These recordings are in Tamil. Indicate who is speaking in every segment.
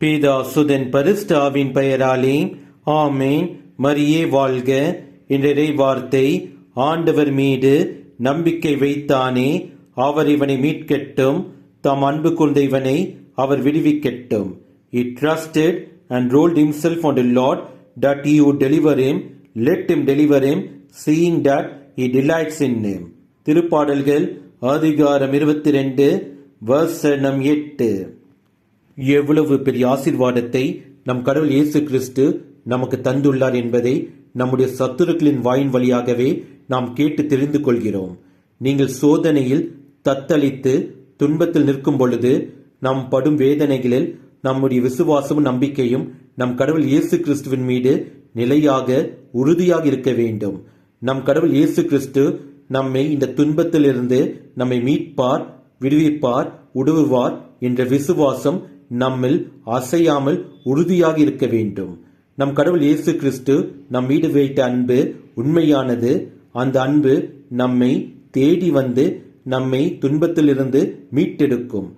Speaker 1: பீதா சுதன் பரிஸ்டாவின் பெயராலே ஆமேன். மரியே வாழ்க. என்ற வார்த்தை ஆண்டவர் மீது நம்பிக்கை வைத்தானே அவர் இவனை மீட்கட்டும். தாம் அன்பு கொண்ட இவனை அவர் விடுவிக்கட்டும். He trusted and rolled himself on Lord that you deliver him let him deliver him seeing that he delights in name திருப்பாடல்கள் அதிகாரம் இருபத்தி ரெண்டு வசனம் எட்டு. எவ்வளவு பெரிய ஆசிர்வாதத்தை நம் கடவுள் இயேசு கிறிஸ்து நமக்கு தந்துள்ளார் என்பதை நம்முடைய சத்துருக்களின் வாயின் வழியாகவே நாம் கேட்டு தெரிந்து கொள்கிறோம். நீங்கள் சோதனையில் தத்தளித்து துன்பத்தில் நிற்கும் பொழுது நாம் படும் வேதனைகளில் நம்முடைய விசுவாசமும் நம்பிக்கையும் நம் கடவுள் இயேசு கிறிஸ்துவின் மீது நிலையாக உறுதியாக இருக்க வேண்டும். நம் கடவுள் இயேசு கிறிஸ்து நம்மை இந்த துன்பத்திலிருந்து நம்மை மீட்பார் விடுவிப்பார் உடுவுவார் என்ற விசுவாசம் நம்மில் அசையாமல் உறுதியாக இருக்க வேண்டும். நம் கடவுள் இயேசு கிறிஸ்து நம் மீது வைத்த அன்பு உண்மையானது. அந்த அன்பு நம்மை தேடி வந்து நம்மை துன்பத்திலிருந்து மீட்டெடுக்கும்.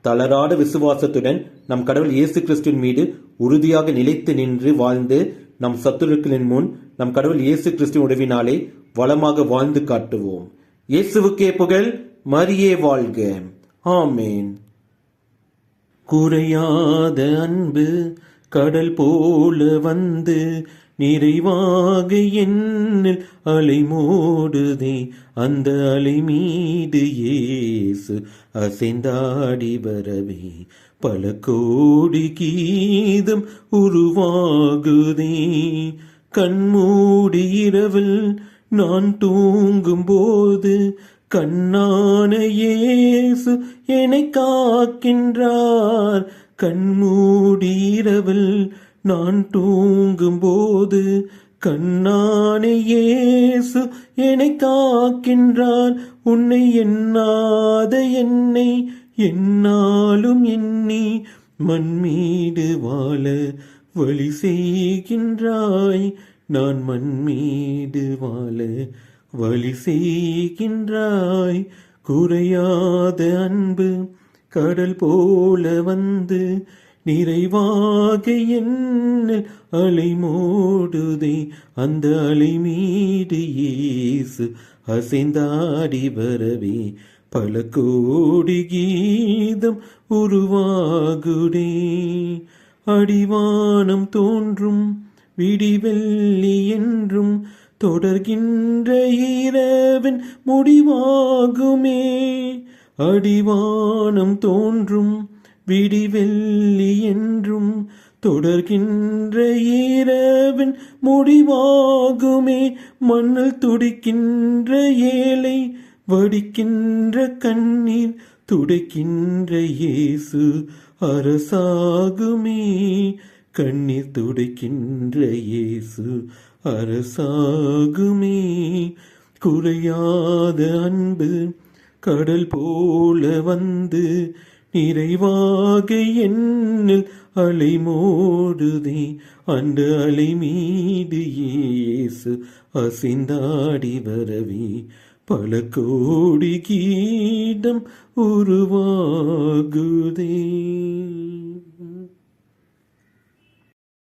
Speaker 1: தளராத விசுவாசத்துடன் நம் கடவுள் இயேசு கிறிஸ்துவின் மீது உறுதியாக நிலைத்து நின்று வாழ்ந்து நம் சத்துருக்களின் முன் நம் கடவுள் இயேசு கிறிஸ்துவின் உதவினாலே வளமாக வாழ்ந்து காட்டுவோம். இயேசுவுக்கே புகழ் மரியே வாழ்க. ஆமேன். குறையாத அன்பு கடல் போல வந்து நிறைவாக என்னில் அலை மூடுதே. அந்த அலை மீது ஏசு அசைந்தாடி வரவே. பல கோடி கீதம் உருவாகுதே. கண்மூடி இரவில் நான் தூங்கும் போது கண்ணான இயேசு என்னை காக்கின்றார். கண்மூடீரவில் நான் தூங்கும் போது கண்ணான இயேசு என்னை காக்கின்றார். உன்னை எண்ணாத என்னை என்னாலும் எண்ணி மண்மீடு வாழ வழி செய்கின்றாய். நான் மண்மீடு வாழ வழி செய்கின்றாய். குறையாத அன்பு கடல் போல வந்து நிறைவாக என்ன அலை மூடுதே அந்த அலை மீது இயேசு அசைந்தாடி வரவே. பல கோடி கீதம் உருவாகுடே அடிவானம் தோன்றும் விடிவெள்ளி என்றும் தொடர்கின்ற இரவின் முடிவாகுமே. அடிவானம் தோன்றும் விடிவெள்ளி என்றும். தொடர்கின்ற இரவின் முடிவாகுமே. மண்ணில் துடிக்கின்ற ஏழை வடிக்கின்ற கண்ணீர். துடைக்கின்ற இயேசு அரசாகுமே. கண்ணீர் துடைக்கின்ற இயேசு அரசாகுமே குறையாத அன்பு கடல் போல வந்து நிறைவாக என்னில் அலை மோடுதே அந்த அலை மீது இயேசு அசிந்தாடி வரவே பல கோடி கீதம் உருவாகுதே.